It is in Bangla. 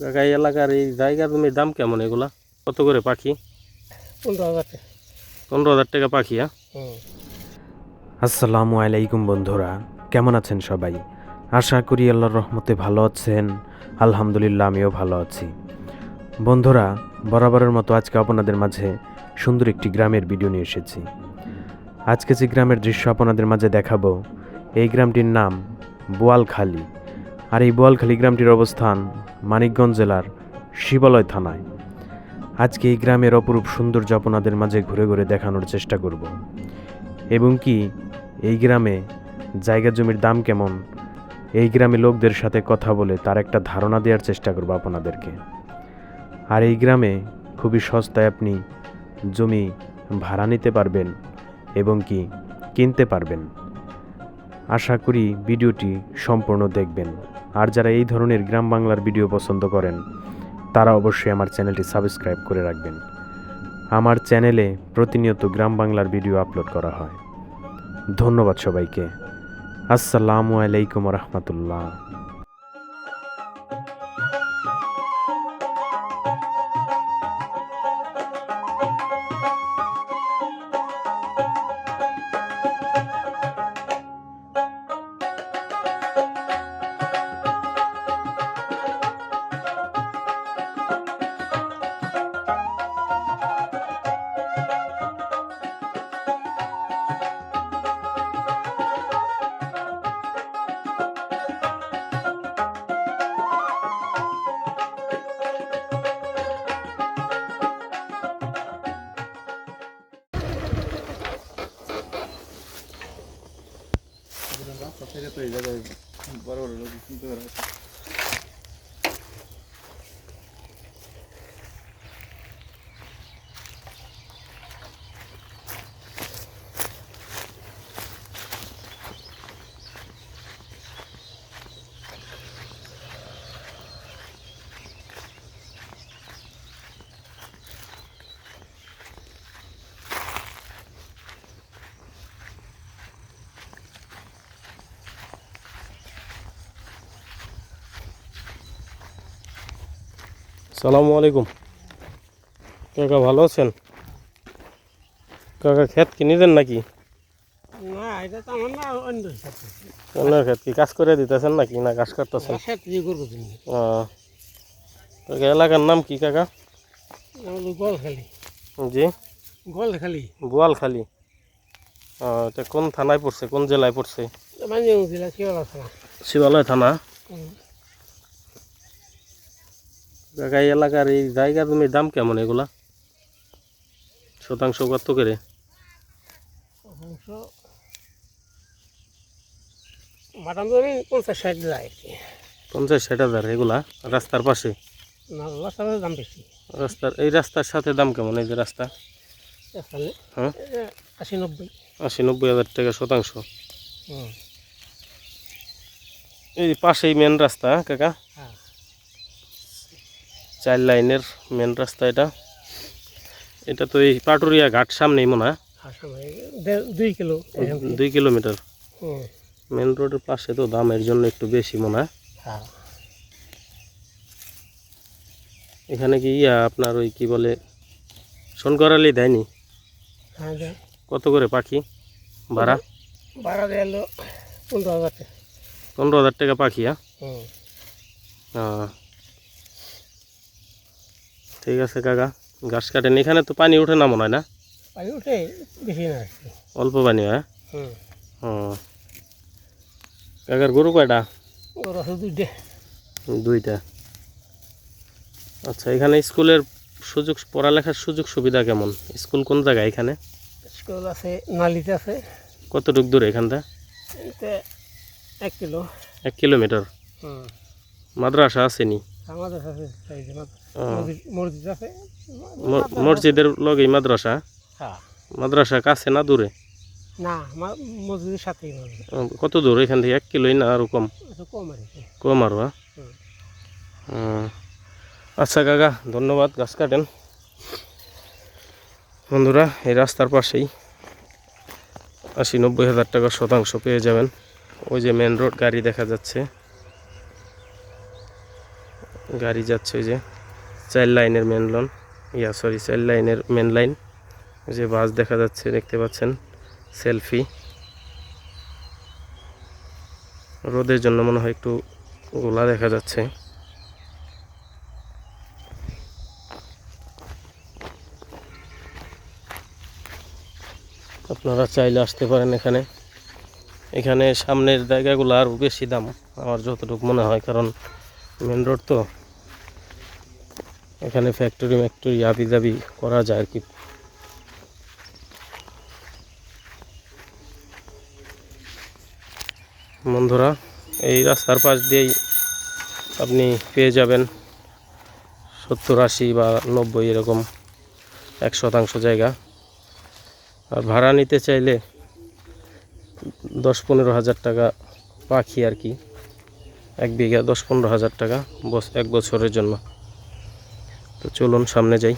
কাকা এই এলাকার এই জায়গা জমির দাম কেমন এগুলা? কত করে পাখি? পনেরো হাজার টাকা। পনেরো হাজার টাকা পাখি হ্যাঁ? আসসালামু আলাইকুম বন্ধুরা কেমন আছেন সবাই? আশা করি আল্লাহর রহমতে ভালো আছেন আলহামদুলিল্লাহ আমিও ভালো আছি। বন্ধুরা বরাবরের মতো আজকে আপনাদের মাঝে সুন্দর একটি গ্রামের ভিডিও নিয়ে এসেছি। আজকে যে গ্রামের দৃশ্য আপনাদের মাঝে দেখাবো এই গ্রামটির নাম বোয়ালখালী। আর এই বোয়ালখালী গ্রামটির অবস্থান মানিকগঞ্জ জেলার শিবালয় থানায়। আজকে এই গ্রামের অপরূপ সৌন্দর্য আপনাদের মাঝে ঘুরে ঘুরে দেখানোর চেষ্টা করব। এবং কি, এই গ্রামে জায়গা জমির দাম কেমন? এই গ্রামে লোকদের সাথে কথা বলে তার একটা ধারণা দেওয়ার চেষ্টা করব আপনাদেরকে। আর এই গ্রামে খুবই সস্তায় আপনি জমি ভাড়া নিতে পারবেন এবং কি কিনতে পারবেন। আশা করি ভিডিওটি সম্পূর্ণ দেখবেন। আর যারা এই ধরনের গ্রাম বাংলার ভিডিও পছন্দ করেন, তারা অবশ্যই আমার চ্যানেলটি সাবস্ক্রাইব করে রাখবেন। আমার চ্যানেলে প্রতিনিয়ত গ্রাম বাংলার ভিডিও আপলোড করা হয়। ধন্যবাদ সবাইকে। আসসালামু আলাইকুম রহমতুল্লাহ। До разу. সালামু আলাইকুম। কাকা ভালো আছেন? কাকা ক্ষেত কিনে দেন নাকি? না এটা তো আমার না অন্য অন্যের ক্ষেত কি কাজ করে দিতেছেন নাকি না কাজ করতেছেন? করব কাকা এলাকার নাম কি কাকা? আমাদের গোল খালি জি। গোল খালি এটা কোন থানায় পড়ছে কোন জেলায় পড়ছে? থানা। শিবালয় থানা। কাকা এই এলাকার এই জায়গা জমির দাম কেমন এগুলা? শতাংশ কত করে। পঞ্চাশ ষাট পঞ্চাশ ষাট হাজার এগুলা রাস্তার পাশে? না রাস্তার দাম বেশি। রাস্তার এই রাস্তার সাথে দাম কেমন? এই যে রাস্তা? হ্যাঁ? আশি নব্বই। আশি নব্বই হাজার টাকা শতাংশ। এই পাশেই মেন রাস্তা কাকা? হ্যাঁ। চার লাইনের মেন রাস্তা এটা। এটা তো এই পাটুরিয়া ঘাট সামনেই মনে হয়। দুই কিলো। দুই কিলোমিটার। মেন রোডের পাশে তো দামের জন্য একটু বেশি মনে হয়। হ্যাঁ। এখানে কি ইয়া আপনার ওই কি বলে সোনকরালি দেয়নি? হ্যাঁ কত করে পাখি ভাড়া? ভাড়া দেয় পনেরো হাজার টাকা। পনেরো হাজার টাকা পাখি হ্যাঁ। ঠিক আছে কাকা। ঘাস কাটেন। এখানে তো পানি ওঠে না মনে হয় না? পানি উঠে বেশি না অল্প পানি হয়? হুম। কাকার গরু কয়টা? দুইটে। দুইটা। আচ্ছা এখানে স্কুলের সুযোগ পড়ালেখার সুযোগ সুবিধা কেমন? স্কুল কোন জায়গায় এখানে? স্কুল আছে নালিতে আছে। কতটুক দূরে এখান থেকে এতে এক কিলো। এক কিলোমিটার। মাদ্রাসা আসেনি মসজিদের লগেই মাদ্রাসা? হ্যাঁ। মাদ্রাসা কাছে না দূরে? না মসজিদের সাথেই কত দূর? এখান থেকে এক কিলোই না আরও কম? কম আর। আচ্ছা কাকা ধন্যবাদ গাছ কাটেন। বন্ধুরা এই রাস্তার পাশেই আশি নব্বই হাজার টাকা শতাংশ পেয়ে যাবেন। ওই যে মেন রোড গাড়ি দেখা যাচ্ছে। গাড়ি যাচ্ছে ওই যে চাইল্ড লাইনের main line yeah sorry child লাইনের মেন লাইন ওই যে বাস দেখা যাচ্ছে, দেখতে পাচ্ছেন সেলফি রোদের জন্য মনে হয় একটু গোলা দেখা যাচ্ছে। আপনারা চাইলে আসতে পারেন এখানে। এখানে সামনের জায়গাগুলো আরও বেশি দাম, আমার যতটুকু মনে হয়, কারণ মেন রোড তো। এখানে ফ্যাক্টরি ম্যাক্টরি আবি দাবি করা যায় আর কি? বন্ধুরা, এই রাস্তার পাশ দিয়েই আপনি পেয়ে যাবেন সত্তর আশি বা নব্বই এরকম এক শতাংশ জায়গা। আর ভাড়া নিতে চাইলে দশ পনেরো হাজার টাকা পাখি আর কি। এক বিঘা দশ পনেরো হাজার টাকা বস এক বছরের জন্য। তো চলুন সামনে যাই।